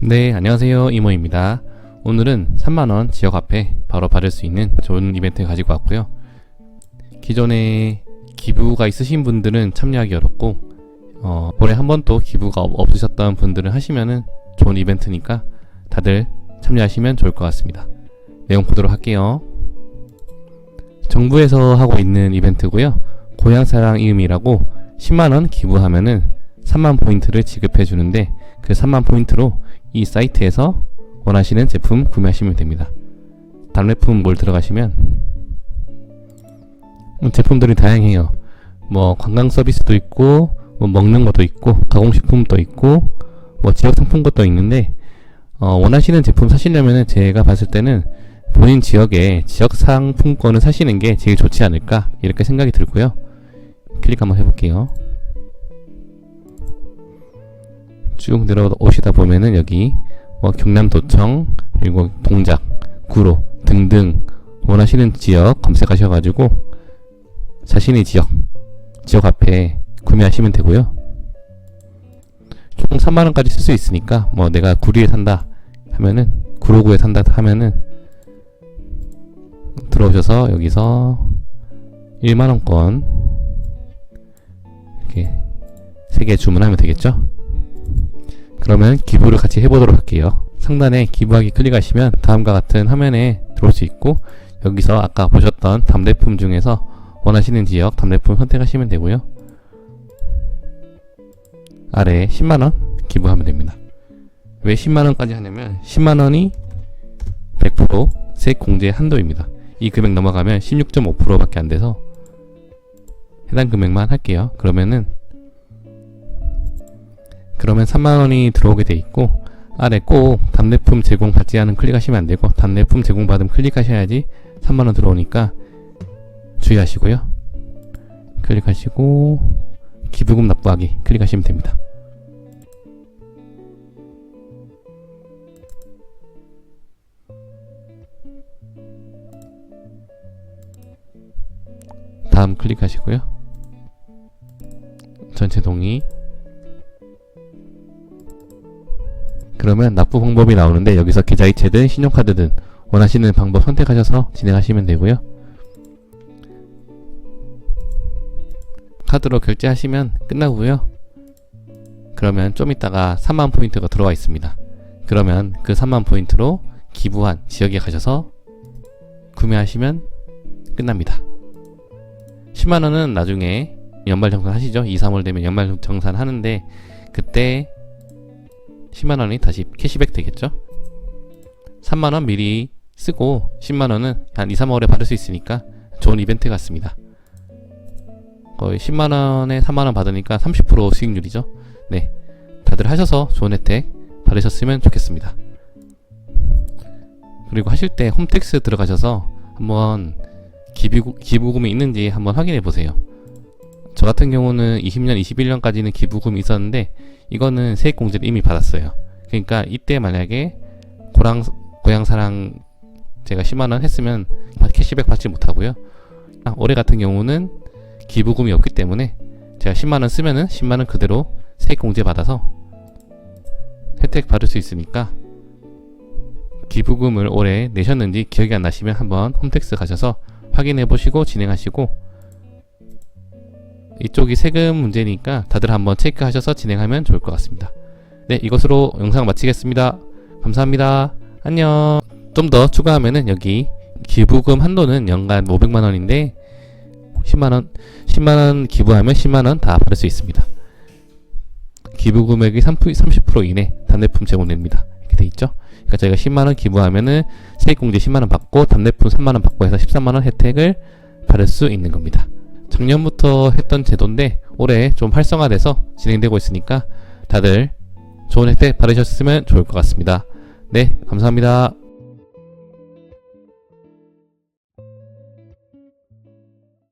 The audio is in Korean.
네, 안녕하세요. 이모입니다. 오늘은 3만원 지역 앞에 바로 받을 수 있는 좋은 이벤트 가지고 왔고요. 기존에 기부가 있으신 분들은 참여하기 어렵고, 어, 올해 한 번도 기부가 없- 없으셨던 분들은 하시면은 좋은 이벤트니까 다들 참여하시면 좋을 것 같습니다. 내용 보도록 할게요. 정부에서 하고 있는 이벤트고요. 고향사랑 이음이라고 10만원 기부하면은 3만 포인트를 지급해 주는데 그 3만 포인트로 이 사이트에서 원하시는 제품 구매하시면 됩니다. 답례품 몰 들어가시면 음, 제품들이 다양해요. 뭐 관광 서비스도 있고 뭐 먹는 것도 있고 가공식품도 있고 뭐 지역 상품권도 있는데 어, 원하시는 제품 사시려면은 제가 봤을 때는 본인 지역에 지역 상품권을 사시는 게 제일 좋지 않을까 이렇게 생각이 들고요. 클릭 한번 해볼게요. 쭉 내려오시다 보면은 여기 뭐 경남도청 그리고 동작, 구로 등등 원하시는 지역 검색하셔가지고 자신의 지역 지역 앞에 구매하시면 되고요. 총 3만 원까지 쓸 수 있으니까 뭐 내가 구리에 산다 하면은 구로구에 산다 하면은 들어오셔서 여기서 1만 원권 이렇게 3개 주문하면 되겠죠? 그러면 기부를 같이 해보도록 할게요. 상단에 기부하기 클릭하시면 다음과 같은 화면에 들어올 수 있고 여기서 아까 보셨던 답례품 중에서 원하시는 지역 답례품 선택하시면 되고요. 아래에 10만원 기부하면 됩니다. 왜 10만원까지 하냐면 10만원이 100% 세액 공제 한도입니다. 이 금액 넘어가면 16.5%밖에 안 돼서 해당 금액만 할게요. 그러면은 그러면 3만원이 들어오게 돼 있고 아래 꼭 답례품 제공 받지 않은 클릭하시면 안 되고 답례품 제공 받음 클릭하셔야지 3만원 들어오니까 주의하시고요. 클릭하시고 기부금 납부하기 클릭하시면 됩니다. 다음 클릭하시고요. 전체 동의 그러면 납부 방법이 나오는데 여기서 계좌이체든 신용카드든 원하시는 방법 선택하셔서 진행하시면 되고요. 카드로 결제하시면 끝나고요. 그러면 좀 이따가 3만 포인트가 들어와 있습니다. 그러면 그 3만 포인트로 기부한 지역에 가셔서 구매하시면 끝납니다. 10만 원은 나중에 연말 정산 하시죠. 2, 3월 되면 연말 정산 하는데 그때 10만원이 다시 캐시백 되겠죠? 3만원 미리 쓰고 10만원은 한 2, 3월에 받을 수 있으니까 좋은 이벤트 같습니다. 거의 10만원에 3만원 받으니까 30% 수익률이죠. 네. 다들 하셔서 좋은 혜택 받으셨으면 좋겠습니다. 그리고 하실 때 홈택스 들어가셔서 한번 기부, 기부금이 있는지 한번 확인해 보세요. 저 같은 경우는 20년, 21년까지는 기부금이 있었는데 이거는 세액 공제를 이미 받았어요. 그러니까 이때 만약에 고랑 고향사랑 제가 10만 원 했으면 캐시백 받지 못하고요. 아, 올해 같은 경우는 기부금이 없기 때문에 제가 10만 원 쓰면은 10만 원 그대로 세액 공제 받아서 혜택 받을 수 있으니까 기부금을 올해 내셨는지 기억이 안 나시면 한번 홈택스 가셔서 확인해 보시고 진행하시고 이쪽이 세금 문제니까 다들 한번 체크하셔서 진행하면 좋을 것 같습니다. 네, 이것으로 영상 마치겠습니다. 감사합니다. 안녕. 좀 더 추가하면은 여기 기부금 한도는 연간 500만 원인데 10만 원, 10만 원 기부하면 10만 원 다 받을 수 있습니다. 기부 금액이 30% 이내 답례품 제공됩니다. 이렇게 돼 있죠? 그러니까 저희가 10만 원 기부하면은 세액공제 10만 원 받고 답례품 3만 원 받고 해서 13만 원 혜택을 받을 수 있는 겁니다. 작년부터 했던 제도인데 올해 좀 활성화돼서 진행되고 있으니까 다들 좋은 혜택 받으셨으면 좋을 것 같습니다. 네, 감사합니다.